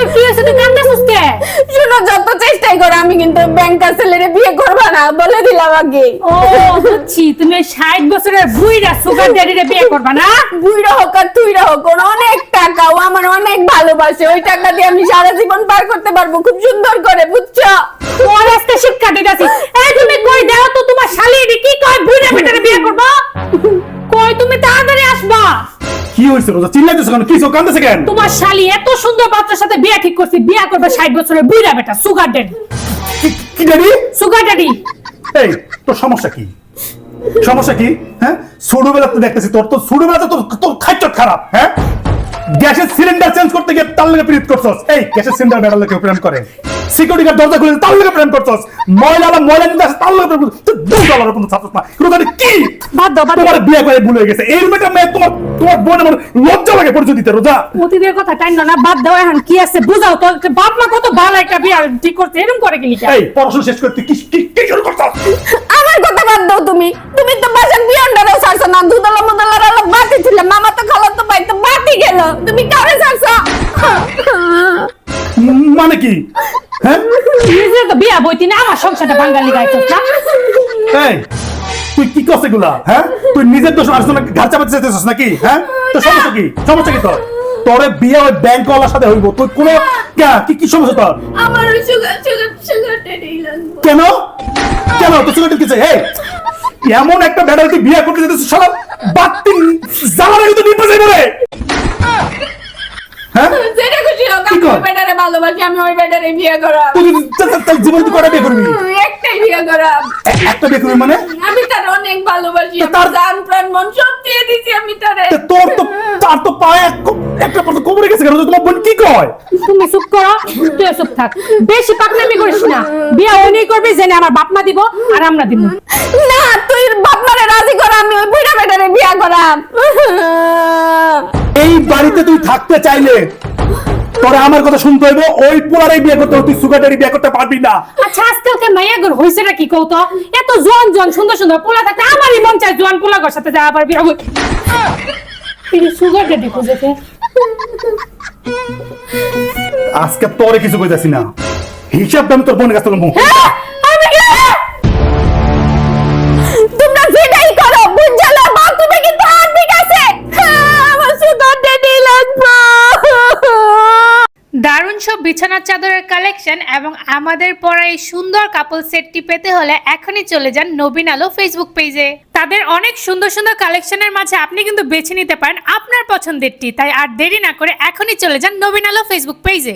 তোর কি হয়েছে তুই কান্দাছিস কে শোনো যত চেষ্টাই করো আমি কিন্তু ব্যাংকার ছেলেরে বিয়ে করব না বলে দিলাম আগে। ও বুঝছি তুমি ওই ষাট বছরের বুইরা সুগার ড্যাডিরে বিয়ে করবা না? বুইরা হোক আর তুইরা হোক ওর অনেক টাকা ও আমার অনেক ভালোবাসে ওই টাকা দিয়ে আমি সারা জীবন পার করতে পারব খুব সুন্দর করে বুঝছ? তোর আজকে শিক্ষা দিতেছি। এই তুমি কই দাও তো তোমার কি হয়েছে রোজা? চিল্লাইতেছ কেন? কি সব কান্দেছে কেন? তোমার শালি এত সুন্দর বাচ্চার সাথে বিয়ে ঠিক করছি বিয়ে করবে ষাট বছরের বুইরা বেটা সুগার ড্যাডি কি- ড্যাডি সুগার ড্যাডি এই তোর সমস্যা কি? সমস্যা কি? হ্যাঁ? ছোটবেলা তো দেখতেছি তোর তো ছোটবেলা তো তোর খাইচট খারাপ হ্যাঁ? গ্যাসের সিলিন্ডার চেঞ্জ করতে গিয়ে তার লগে প্রেম করছস। এই গ্যাসের সিলিন্ডার বেড়ার লগে প্রেম করে। সিকিউরিটি গার্ড দরজা খুলে তার লগে প্রেম করছস। ময়লালা ময়লা নিতে আসে তার লগে প্রেম করছস। তুই দুই ডলারের কোনো ছাত্র না। এগুলো তাহলে কি? বাদ দাও তোমার বিয়ে করে ভুলে গেছে। এই রুমেটা মেয়ে তোমার তোমার বোন আমার লজ্জা লাগে পরিচয় দিতে রোজা। অতীতের কথা টাইম না বাদ দাও এখন কি আছে বুঝাও তো। বাপ মা কত ভালো একটা বিয়ে ঠিক করছে এরকম করে কি লিখা? এই পড়াশোনা শেষ করে তুই কি কি কি শুরু করছস? আমার কথা বাদ দাও তুমি। তুমি তো বাসার বিয়ন্ডারও ছাড়ছো না? দুদলা মুদলার আলো বাতি ছিল। মামা তো খালা তো ভাই তো বাতি গেল। তুমি কারে ছাড়ছো? মানে কি? হ্যাঁ? নিজে তো বিয়া বইতি না আমার সংসারটা বাঙালি গাইছিস না। এই তুই কি করছিস এগুলা? হ্যাঁ? তুই নিজের দোষ আর জন্য ঘর চাপাতে চাইতেছিস নাকি? হ্যাঁ? তোর সমস্যা কি? সমস্যা কি তোর? তোরে বিয়ে ওই ব্যাংক ওয়ালার সাথে হইব। তুই কোনো কে- কি কি সমস্যা তোর? আমার সুগার সুগার সুগার কেন? কেন? তোর সঙ্গে কিছু এই! এমন একটা ব্যাটারি বিয়ে করতে যেতেছিস সারা বাত্তি জ্বালার আগে তো নিপে যাইবে রে হ্যাঁ? যেটা খুশি হোক আমি ওই বেটারে ভালোবাসি আমি ওই বেটারে বিয়ে করাম। তুই যদি- তা- তা- তার জীবনে তুই কটা বিয়ে করবি? একটাই বিয়ে করাম। এ- একটা বিয়ে করবি মানে? আমি তার অনেক ভালোবাসি তার- জান প্রাণ মন সব দিয়ে দিছি আমি তারে। তা তোর তো তার তো পায়ে একটা পর তো কোমরে গেছে কেন? তোমার বোন কি কয়? তুমি চুপ করো তুই চুপ থাক। বেশি পাকনামি করিস না। বিয়া ওই করবি জেনে আমার বাপ মা দিব আর আমরা দিব। না তুই বাপ মারে রাজি কর আমি ওই বুড়া বেটারে বিয়ে করাম। এই বাড়িতে তুই থাকতে চাইলে তোরে আমার কথা শুনতে হইব ওই পোলারই বিয়ে করতে হবে, তুই সুগারটারি বিয়ে করতে পারবি না। আচ্ছা আজকালকে মাইয়া গর হইছে কি কৌতো এত জোয়ান জোয়ান সুন্দর সুন্দর পোলা থাকতে আমারই মন চায় জোয়ান পোলা গর সাথে যা আবার বিয়া হই সুগার ডেডি খুঁজেছে আজকে তোরে কিছু কইতাছি না। হিসাব দাম তোর বোনের কাছে সব বিছানার চাদরের কালেকশন এবং আমাদের পরা এই সুন্দর কাপল সেটটি পেতে হলে এখনই চলে যান নবীন আলো ফেসবুক পেজে তাদের অনেক সুন্দর সুন্দর কালেকশনের মাঝে আপনি কিন্তু বেছে নিতে পারেন আপনার পছন্দেরটি। তাই আর দেরি না করে এখনই চলে যান নবীন আলো ফেসবুক পেজে